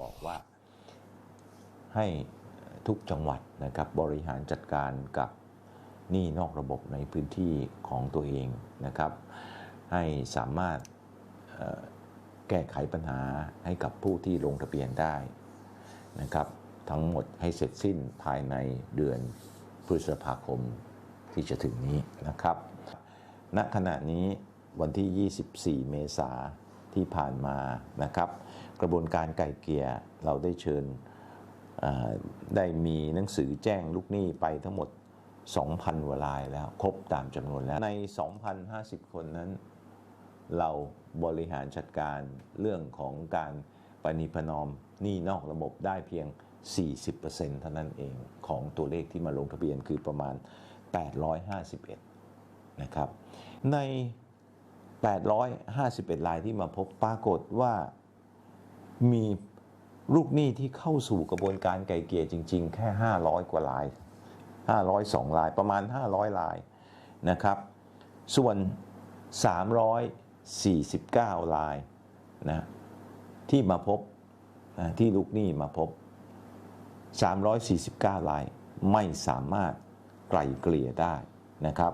บอกว่าให้ทุกจังหวัดนะครับบริหารจัดการกับหนี้นอกระบบในพื้นที่ของตัวเองนะครับ ให้สามารถแก้ไขปัญหาให้กับผู้ที่ลงทะเบียนได้นะครับ ทั้งหมดให้เสร็จสิ้นภายในเดือนพฤษภาคมที่จะถึงนี้นะครับ ณขณะนี้วันที่ 24 เมษา ที่ผ่านมานะครับ กระบวนการไก่เกลี่ยเราได้เชิญได้มีหนังสือแจ้งลูกหนี้ไปทั้งหมด 2,000ว่ารายแล้ว ครบตามจำนวนแล้ว ใน 2,050 คนนั้น เราบริหารจัดการเรื่องของการปณิประนอมหนี้นอกระบบได้เพียง 40%เท่านั้นเองของตัวเลขที่มาลงทะเบียนคือประมาณ 851 นะครับ ใน 851 รายที่มาพบปรากฏว่ามีลูกหนี้ที่เข้าสู่กระบวนการไกลเกลี่ยจริง ๆ แค่ 500 กว่าราย 502รายประมาณ 500รายนะครับ ส่วน 349รายนะที่มาพบนะที่ลูกหนี้มาพบ 349รายไม่สามารถไกลเกลี่ยได้นะครับ